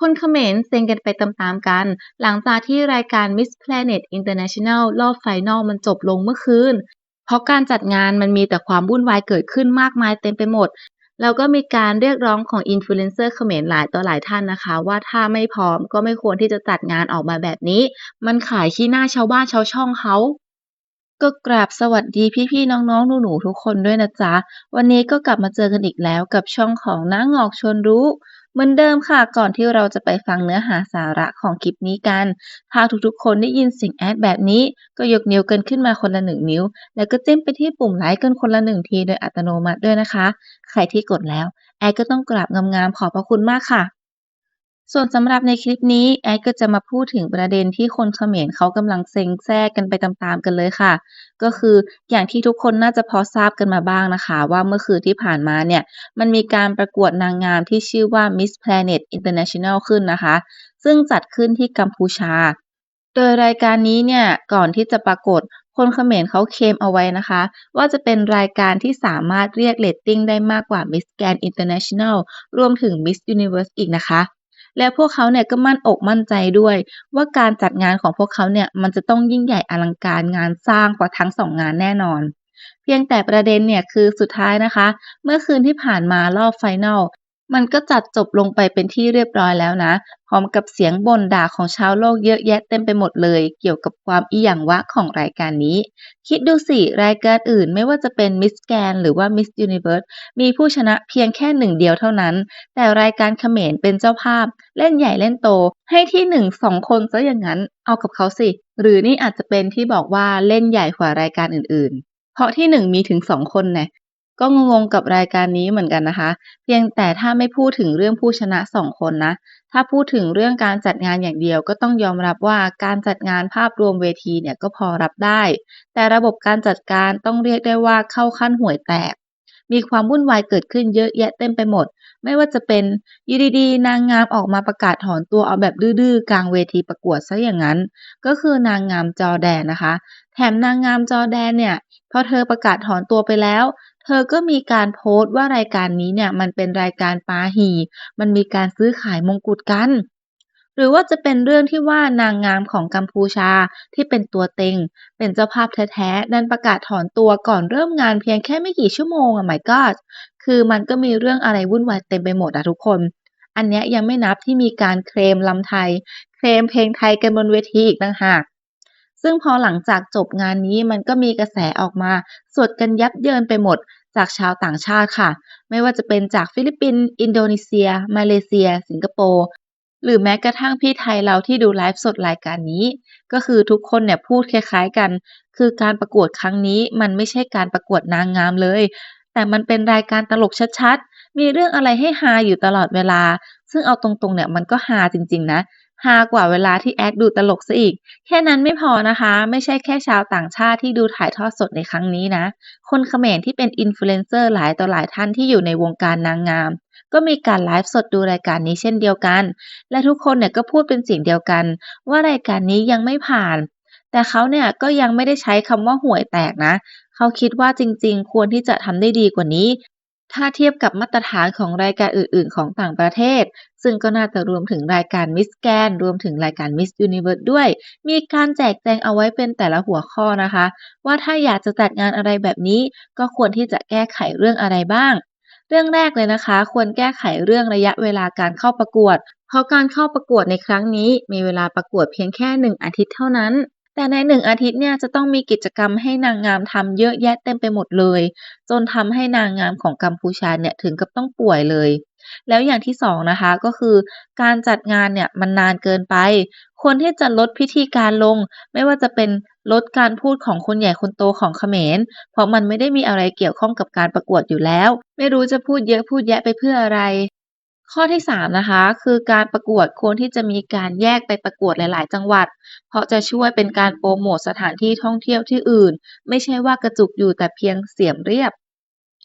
คนเขมรเซ็งกันไปตามๆกัน หลังจากที่รายการ Miss Planet International รอบไฟนอลมันจบลงเมื่อคืน เพราะการจัดงานมันมีแต่ความวุ่นวายเกิดขึ้นมากมายเต็มไปหมด แล้วก็มีการเรียกร้องของอินฟลูเอนเซอร์เขมรหลายต่อหลายท่านนะคะ ว่าถ้าไม่พร้อมก็ไม่ควรที่จะจัดงานออกมาแบบนี้ มันขายขี้หน้าชาวบ้านชาวช่องเขาก็กราบสวัสดีพี่ๆน้องๆหนูๆทุกคนด้วยนะจ๊ะ วันนี้ก็กลับมาเจอกันอีกแล้วกับช่องของน้าหงอกชวนรู้ เหมือนเดิมค่ะ ก่อนที่เราจะไปฟังเนื้อหาสาระของคลิปนี้กัน ถ้าทุกๆ คนได้ยินเสียงแอดแบบนี้ ก็ยกนิ้วกันขึ้นมาคนละหนึ่งนิ้ว แล้วก็จิ้มไปที่ปุ่มไลค์กันคนละหนึ่งทีโดยอัตโนมัติด้วยนะคะ ใครที่กดแล้ว แอดก็ต้องกราบงามๆขอบพระคุณมากค่ะ ส่วนสำหรับในคลิปนี้แอดก็จะมาพูดถึงประเด็นที่คนเขมรเขากำลังเซ็งแซ่กันไปตามๆกันเลยค่ะ ก็คืออย่างที่ทุกคนน่าจะพอทราบกันมาบ้างนะคะ ว่าเมื่อคืนที่ผ่านมาเนี่ย มันมีการประกวดนางงามที่ชื่อว่า Miss Planet International ขึ้นนะคะ ซึ่งจัดขึ้นที่กัมพูชา โดยรายการนี้เนี่ยก่อนที่จะปรากฏคนเขมรเขาเคมเอาไว้นะคะ ว่าจะเป็นรายการที่สามารถเรียกเรตติ้งได้มากกว่า Miss Grand International รวมถึง Miss Universe อีกนะคะ และพวกเขาเนี่ยก็มั่นอกมั่นใจด้วย ว่าการจัดงานของพวกเขาเนี่ยมันจะต้องยิ่งใหญ่อลังการงานสร้างกว่าทั้งสองงานแน่นอน เพียงแต่ประเด็นเนี่ยคือสุดท้ายนะคะ เมื่อคืนที่ผ่านมารอบไฟนอล มันก็จัดจบลงไปเป็นที่เรียบร้อยแล้วนะ พร้อมกับเสียงบ่นด่าของชาวโลกเยอะแยะเต็มไปหมดเลย เกี่ยวกับความอีหยังวะของรายการนี้ คิดดูสิ รายการอื่นไม่ว่าจะเป็น Miss Grand หรือว่า Miss Universe มีผู้ชนะเพียงแค่หนึ่งเดียวเท่านั้น แต่รายการเขมรเป็นเจ้าภาพ เล่นใหญ่เล่นโต ให้ที่หนึ่งสองคนซะอย่างนั้น เอากับเขาสิ หรือนี่อาจจะเป็นที่บอกว่าเล่นใหญ่กว่ารายการอื่นๆ เพราะที่หนึ่งมีถึงสองคนแน่ ก็งงๆกับรายการนี้เหมือนกันนะคะ เพียงแต่ถ้าไม่พูดถึงเรื่องผู้ชนะสองคนนะ ถ้าพูดถึงเรื่องการจัดงานอย่างเดียว ก็ต้องยอมรับว่าการจัดงานภาพรวมเวทีเนี่ยก็พอรับได้ แต่ระบบการจัดการต้องเรียกได้ว่าเข้าขั้นห่วยแตก มีความวุ่นวายเกิดขึ้นเยอะแยะเต็มไปหมด ไม่ว่าจะเป็นยู่ดีๆนางงามออกมาประกาศถอนตัวเอาแบบดื้อๆกลางเวทีประกวดซะอย่างนั้น ก็คือนางงามจอแดนนะคะ แถมนางงามจอแดนเนี่ยพอเธอประกาศถอนตัวไปแล้ว เธอก็มีการโพสต์ว่ารายการนี้เนี่ยมันเป็นรายการปาหี มันมีการซื้อขายมงกุฎกัน หรือว่าจะเป็นเรื่องที่ว่านางงามของกัมพูชาที่เป็นตัวเต็ง เป็นเจ้าภาพแท้ๆดันประกาศถอนตัวก่อนเริ่มงานเพียงแค่ไม่กี่ชั่วโมงอะ my god คือมันก็มีเรื่องอะไรวุ่นวายเต็มไปหมดอะทุกคน อันเนี้ยยังไม่นับที่มีการเคลมรำไทย เคลมเพลงไทยกันบนเวทีอีกต่างหาก ซึ่งพอหลังจากจบงานนี้มันก็มีกระแสออกมา สวดกันยับเยินไปหมดจากชาวต่างชาติค่ะ ไม่ว่าจะเป็นจากฟิลิปปินส์อินโดนีเซีย มาเลเซีย สิงคโปร์หรือแม้กระทั่งพี่ไทยเราที่ดูไลฟ์สดรายการนี้ ก็คือทุกคนเนี่ยพูดคล้ายๆกัน คือการประกวดครั้งนี้มันไม่ใช่การประกวดนางงามเลย แต่มันเป็นรายการตลกชัดๆ มีเรื่องอะไรให้ฮาอยู่ตลอดเวลา ซึ่งเอาตรงๆเนี่ยมันก็ฮาจริงๆนะ ฮากว่าเวลาที่แอดดูตลกซะอีก แค่นั้นไม่พอนะคะ ไม่ใช่แค่ชาวต่างชาติที่ดูถ่ายทอดสดในครั้งนี้นะ คนเขมรที่เป็นอินฟลูเอนเซอร์หลายต่อหลายท่านที่อยู่ในวงการนางงาม ก็มีการไลฟ์สดดูรายการนี้เช่นเดียวกัน และทุกคนเนี่ยก็พูดเป็นเสียงเดียวกัน ว่ารายการนี้ยังไม่ผ่าน แต่เขาเนี่ยก็ยังไม่ได้ใช้คำว่าห่วยแตกนะ เขาคิดว่าจริงๆ ควรที่จะทำได้ดีกว่านี้ ถ้าเทียบกับมาตรฐานของรายการอื่น ๆ ของต่างประเทศ ซึ่งก็น่าจะรวมถึงรายการ Miss Grand รวมถึงรายการ Miss Universe ด้วย มีการแจกแจงเอาไว้เป็นแต่ละหัวข้อนะคะ ว่าถ้าอยากจะจัดงานอะไรแบบนี้ ก็ควรที่จะแก้ไขเรื่องอะไรบ้าง เรื่องแรกเลยนะคะ ควรแก้ไขเรื่องระยะเวลาการเข้าประกวด เพราะการเข้าประกวดในครั้งนี้มีเวลาประกวดเพียงแค่หนึ่งอาทิตย์เท่านั้น แต่ในหนึ่งอาทิตย์เนี่ยจะต้องมีกิจกรรมให้นางงามทำเยอะแยะเต็มไปหมดเลย จนทำให้นางงามของกัมพูชาเนี่ยถึงกับต้องป่วยเลย แล้วอย่างที่สองนะคะก็คือการจัดงานเนี่ยมันนานเกินไป ควรที่จะลดพิธีการลง ไม่ว่าจะเป็นลดการพูดของคนใหญ่คนโตของเขมร เพราะมันไม่ได้มีอะไรเกี่ยวข้องกับการประกวดอยู่แล้ว ไม่รู้จะพูดเยอะพูดแยะไปเพื่ออะไร ข้อที่สามนะคะ คือการประกวดควรที่จะมีการแยกไปประกวดหลาย ๆ จังหวัด เพราะจะช่วยเป็นการโปรโมทสถานที่ท่องเที่ยวที่อื่น ไม่ใช่ว่ากระจุกอยู่แต่เพียงเสียมเรียบ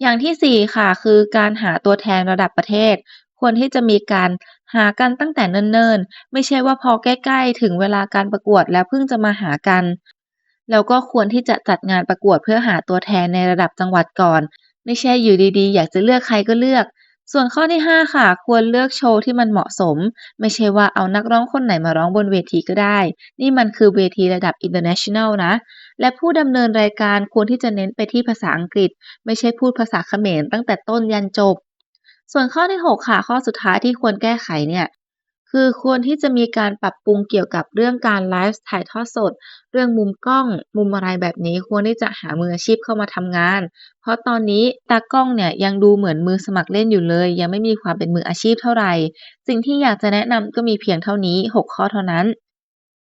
อย่างที่สี่ค่ะ คือการหาตัวแทนระดับประเทศ ควรที่จะมีการหากันตั้งแต่เนิ่น ๆ ไม่ใช่ว่าพอใกล้ ๆ ถึงเวลาการประกวดแล้วเพิ่งจะมาหากัน แล้วก็ควรที่จะจัดงานประกวดเพื่อหาตัวแทนในระดับจังหวัดก่อน ไม่ใช่อยู่ดี ๆ อยากจะเลือกใครก็เลือก ส่วนข้อที่ 5 ค่ะ ควรเลือกโชว์ที่มันเหมาะสม ไม่ใช่ว่าเอานักร้องคนไหนมาร้องบนเวทีก็ได้ นี่มันคือเวทีระดับ international นะ และผู้ดำเนินรายการควรที่จะเน้นไปที่ภาษาอังกฤษ ไม่ใช่พูดภาษาเขมรตั้งแต่ต้นยันจบ ส่วนข้อที่ 6 ค่ะ ข้อสุดท้ายที่ควรแก้ไขเนี่ย คือควรที่จะมีการปรับปรุงเกี่ยวกับเรื่องการไลฟ์ถ่ายทอดสด เรื่องมุมกล้อง มุมอะไรแบบนี้ควรที่จะหามืออาชีพเข้ามาทำงาน เพราะตอนนี้ตากล้องเนี่ยยังดูเหมือนมือสมัครเล่นอยู่เลย ยังไม่มีความเป็นมืออาชีพเท่าไหร่ สิ่งที่อยากจะแนะนำก็มีเพียงเท่านี้ 6 ข้อเท่านั้น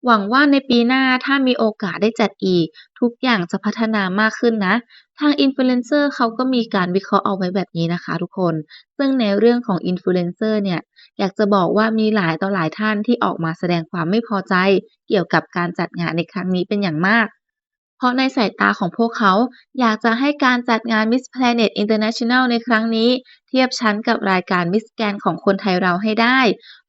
หวังว่าในปีหน้าถ้ามีโอกาสได้จัดอีก ทุกอย่างจะพัฒนามากขึ้นนะ ทาง Influencer เขาก็มีการวิเคราะห์เอาไว้แบบนี้นะคะทุกคน ซึ่งในเรื่องของ Influencer เนี่ย อยากจะบอกว่ามีหลายต่อหลายท่านที่ออกมาแสดงความไม่พอใจ เกี่ยวกับการจัดงานในครั้งนี้เป็นอย่างมาก เพราะในสายตาของพวกเขา อยากจะให้การจัดงาน Miss Planet International ในครั้งนี้ เทียบชั้นกับรายการ Miss Grand ของคนไทยเราให้ได้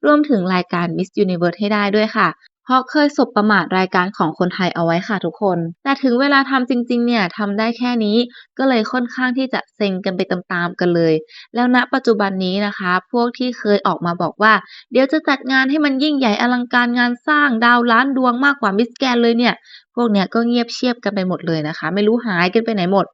รวมถึงรายการ Miss Universe ให้ได้ด้วยค่ะ ราะเคยสบประมาทรายการของคนไทยเอาไว้ค่ะทุกคน แต่ถึงเวลาทำจริง ๆ เนี่ยทำได้แค่นี้ ก็เลยค่อนข้างที่จะเซ็งกันไปตามๆกันเลย แล้วณปัจจุบันนี้นะคะ พวกที่เคยออกมาบอกว่า เดี๋ยวจะจัดงานให้มันยิ่งใหญ่อลังการงานสร้างดาวล้านดวงมากกว่า Miss Grand เลยเนี่ย พวกเนี้ยก็เงียบเชียบกันไปหมดเลยนะคะ ไม่รู้หายกันไปไหนหมด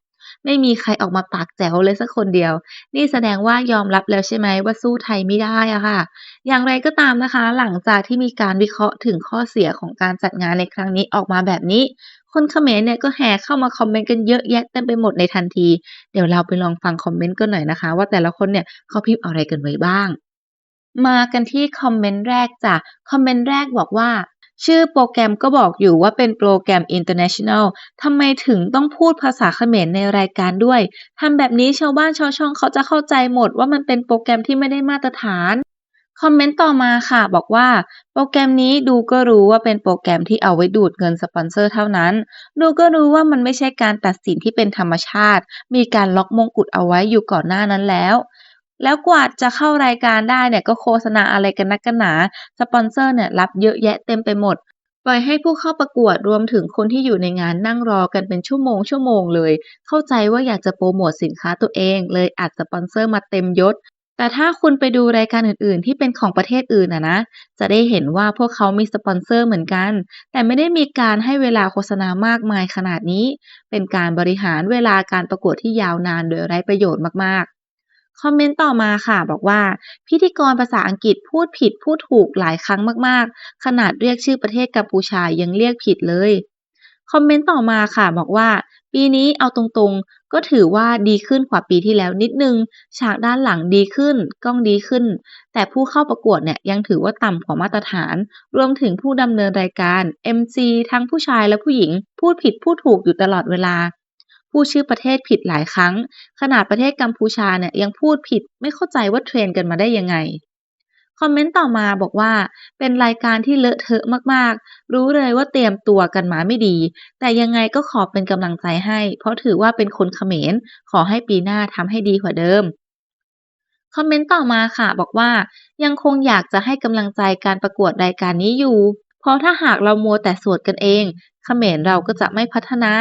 ไม่มีใครออกมาปากแจ๋วเลยสักคนเดียว นี่แสดงว่ายอมรับแล้วใช่ไหมว่าสู้ไทยไม่ได้อะค่ะ อย่างไรก็ตามนะคะ หลังจากที่มีการวิเคราะห์ถึงข้อเสียของการจัดงานในครั้งนี้ออกมาแบบนี้ คนเขมรเนี่ยก็แห่เข้ามาคอมเมนต์กันเยอะแยะเต็มไปหมดในทันที เดี๋ยวเราไปลองฟังคอมเมนต์กันหน่อยนะคะ ว่าแต่ละคนเนี่ยเขาพิมพ์อะไรกันไว้บ้าง มากันที่คอมเมนต์แรกจ้ะคอมเมนต์แรกบอกว่า ชื่อโปรแกรมก็บอกอยู่ว่าเป็นโปรแกรม international ทำไมถึงต้องพูดภาษาเขมรในรายการด้วย ทำแบบนี้ชาวบ้านชาวช่องเขาจะเข้าใจหมดว่ามันเป็นโปรแกรมที่ไม่ได้มาตรฐาน คอมเมนต์ต่อมาค่ะ บอกว่า โปรแกรมนี้ดูก็รู้ว่าเป็นโปรแกรมที่เอาไว้ดูดเงินสปอนเซอร์เท่านั้น ดูก็รู้ว่ามันไม่ใช่การตัดสินที่เป็นธรรมชาติ มีการล็อกมงกุฎเอาไว้อยู่ก่อนหน้านั้นแล้ว แล้วกว่าจะเข้ารายการได้เนี่ยก็โฆษณาอะไรกันนักกันหนา สปอนเซอร์เนี่ยรับเยอะแยะเต็มไปหมด ปล่อยให้ผู้เข้าประกวดรวมถึงคนที่อยู่ในงานนั่งรอกันเป็นชั่วโมงชั่วโมงเลย เข้าใจว่าอยากจะโปรโมทสินค้าตัวเองเลยอัดสปอนเซอร์มาเต็มยศ แต่ถ้าคุณไปดูรายการอื่นๆ ที่เป็นของประเทศอื่นอะนะ จะได้เห็นว่าพวกเขามีสปอนเซอร์เหมือนกัน แต่ไม่ได้มีการให้เวลาโฆษณามากมายขนาดนี้ เป็นการบริหารเวลาการประกวดที่ยาวนานโดยไร้ประโยชน์มากๆ คอมเมนต์ต่อมาค่ะ บอกว่า พิธีกรภาษาอังกฤษพูดผิดพูดถูกหลายครั้งมากๆ ขนาดเรียกชื่อประเทศกัมพูชายังเรียกผิดเลย คอมเมนต์ต่อมาค่ะ บอกว่า ปีนี้เอาตรงๆ ก็ถือว่าดีขึ้นกว่าปีที่แล้วนิดนึง ฉากด้านหลังดีขึ้น กล้องดีขึ้น แต่ผู้เข้าประกวดเนี่ยยังถือว่าต่ำกว่ามาตรฐาน รวมถึงผู้ดำเนินรายการ MC ทั้งผู้ชายและผู้หญิง พูดผิดพูดถูกอยู่ตลอดเวลา พูดชื่อประเทศผิดหลายครั้ง ขนาดประเทศกัมพูชาเนี่ยยังพูดผิดไม่เข้าใจว่าเทรนกันมาได้ยังไง คอมเมนต์ต่อมาบอกว่า เป็นรายการที่เลอะเทอะมากๆ รู้เลยว่าเตรียมตัวกันมาไม่ดี แต่ยังไงก็ขอเป็นกำลังใจให้ เพราะถือว่าเป็นคนเขมร ขอให้ปีหน้าทำให้ดีกว่าเดิมคอมเมนต์ต่อมาค่ะบอกว่ายังคงอยากจะให้กำลังใจการประกวดรายการนี้อยู่ ราะถ้าหากเรามัวแต่สวดกันเองเขมรเราก็จะไม่พัฒนา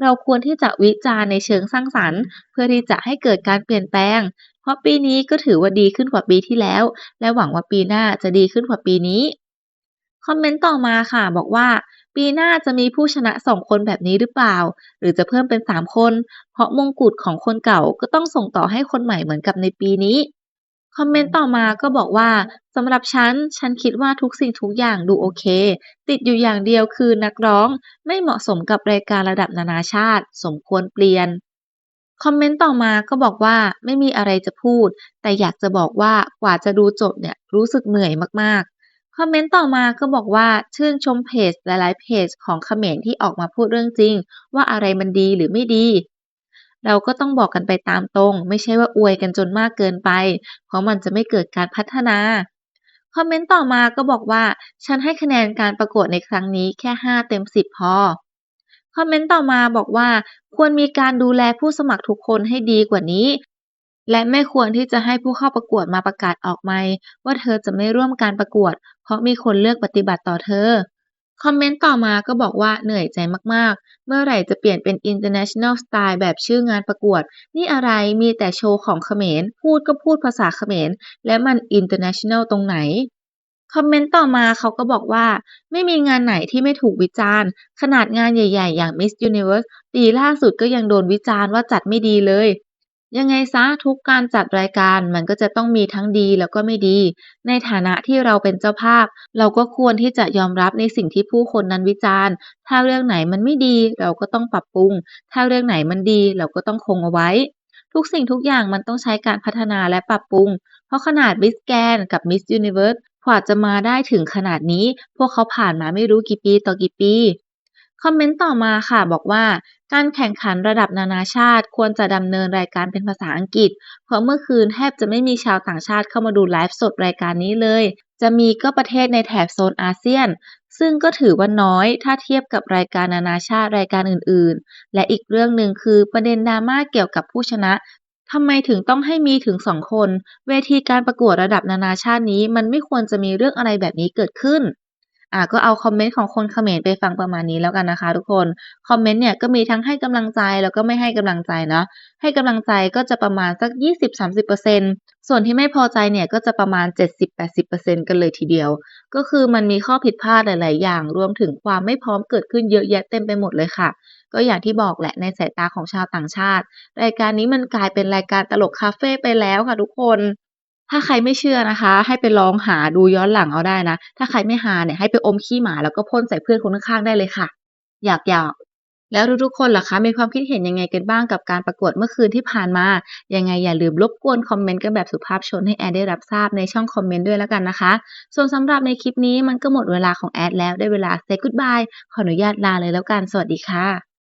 เราควรที่จะวิจารณ์ในเชิงสร้างสรรค์ เพื่อที่จะให้เกิดการเปลี่ยนแปลง เพราะปีนี้ก็ถือว่าดีขึ้นกว่าปีที่แล้ว และหวังว่าปีหน้าจะดีขึ้นกว่าปีนี้ คอมเมนต์ต่อมาค่ะ บอกว่า ปีหน้าจะมีผู้ชนะ2คนแบบนี้หรือเปล่า หรือจะเพิ่มเป็น3คน เพราะมงกุฎของคนเก่าก็ต้องส่งต่อให้คนใหม่เหมือนกับในปีนี้ คอมเมนต์ต่อมาก็บอกว่าสำหรับฉัน ฉันคิดว่าทุกสิ่งทุกอย่างดูโอเค ติดอยู่อย่างเดียวคือนักร้องไม่เหมาะสมกับรายการระดับนานาชาติ สมควรเปลี่ยน คอมเมนต์ต่อมาก็บอกว่าไม่มีอะไรจะพูด แต่อยากจะบอกว่ากว่าจะดูจบเนี่ยรู้สึกเหนื่อยมากๆ คอมเมนต์ต่อมาก็บอกว่าชื่นชมเพจหลายๆเพจของเขมรที่ออกมาพูดเรื่องจริง ว่าอะไรมันดีหรือไม่ดี เราก็ต้องบอกกันไปตามตรง ไม่ใช่ว่าอวยกันจนมากเกินไป เพราะมันจะไม่เกิดการพัฒนาคอมเมนต์ต่อมาก็บอกว่า ฉันให้คะแนนการประกวดในครั้งนี้แค่ 5 เต็ม 10 พอ คอมเมนต์ต่อมาบอกว่า ควรมีการดูแลผู้สมัครทุกคนให้ดีกว่านี้ และไม่ควรที่จะให้ผู้เข้าประกวดมาประกาศออกไมค์ว่าเธอจะไม่ร่วมการประกวด เพราะมีคนเลือกปฏิบัติต่อเธอ คอมเมนต์ต่อมาก็บอกว่าเหนื่อยใจมากๆ เมื่อไหร่จะเปลี่ยนเป็น International Style แบบชื่องานประกวด นี่อะไรมีแต่โชว์ของเขมร พูดก็พูดภาษาเขมร และมัน International ตรงไหน คอมเมนต์ต่อมาเขาก็บอกว่า ไม่มีงานไหนที่ไม่ถูกวิจารณ์ ขนาดงานใหญ่ ๆ อย่าง Miss Universe ปีล่าสุดก็ยังโดนวิจารณ์ว่าจัดไม่ดีเลย ยังไงซะทุกการจัดรายการมันก็จะต้องมีทั้งดีแล้วก็ไม่ดี ในฐานะที่เราเป็นเจ้าภาพ เราก็ควรที่จะยอมรับในสิ่งที่ผู้คนนั้นวิจารณ์ ถ้าเรื่องไหนมันไม่ดี เราก็ต้องปรับปรุง ถ้าเรื่องไหนมันดี เราก็ต้องคงเอาไว้ ทุกสิ่งทุกอย่างมันต้องใช้การพัฒนาและปรับปรุง เพราะขนาด Miss Grand กับ Miss Universe กว่าจะมาได้ถึงขนาดนี้ พวกเขาผ่านมาไม่รู้กี่ปีต่อกี่ปีคอมเมนต์ต่อมาค่ะบอกว่า การแข่งขันระดับนานาชาติควรจะดำเนินรายการเป็นภาษาอังกฤษ เพราะเมื่อคืนแทบจะไม่มีชาวต่างชาติเข้ามาดูไลฟ์สดรายการนี้เลย จะมีก็ประเทศในแถบโซนอาเซียน ซึ่งก็ถือว่าน้อยถ้าเทียบกับรายการนานาชาติรายการอื่นๆ และอีกเรื่องหนึ่งคือประเด็นดราม่าเกี่ยวกับผู้ชนะทำไมถึงต้องให้มีถึงสองคน เวทีการประกวดระดับนานาชาตินี้มันไม่ควรจะมีเรื่องอะไรแบบนี้เกิดขึ้น อ่าก็เอาคอมเมนต์ของคนเขมรไปฟังประมาณนี้แล้วกันนะคะ ทุกคนคอมเมนต์เนี่ยก็มีทั้งให้กำลังใจแล้วก็ไม่ให้กำลังใจเนาะให้กำลังใจก็จะประมาณสัก 20-30%ส่วนที่ไม่พอใจเนี่ยก็จะประมาณ 70-80%กันเลยทีเดียว ก็คือมันมีข้อผิดพลาดหลาย ๆ อย่าง รวมถึงความไม่พร้อมเกิดขึ้นเยอะแยะเต็มไปหมดเลยค่ะก็อย่างที่บอกแหละในสายตาของชาวต่างชาติ รายการนี้มันกลายเป็นรายการตลกคาเฟ่ไปแล้วค่ะทุกคน ถ้าใครไม่เชื่อนะคะ ให้ไปลองหาดูย้อนหลังเอาได้นะ ถ้าใครไม่ฮาเนี่ยให้ไปอมขี้หมาแล้วก็พ่นใส่เพื่อนคนข้างๆได้เลยค่ะ อยากหยอกแล้วทุกๆคนล่ะคะ มีความคิดเห็นยังไงกันบ้างกับการประกวดเมื่อคืนที่ผ่านมา ยังไงอย่าลืมรบกวนคอมเมนต์กันแบบสุภาพชนให้แอดได้รับทราบในช่องคอมเมนต์ด้วยแล้วกันนะคะ ส่วนสำหรับในคลิปนี้มันก็หมดเวลาของแอดแล้วได้เวลา say goodbye ขออนุญาตลาเลยแล้วกัน สวัสดีค่ะ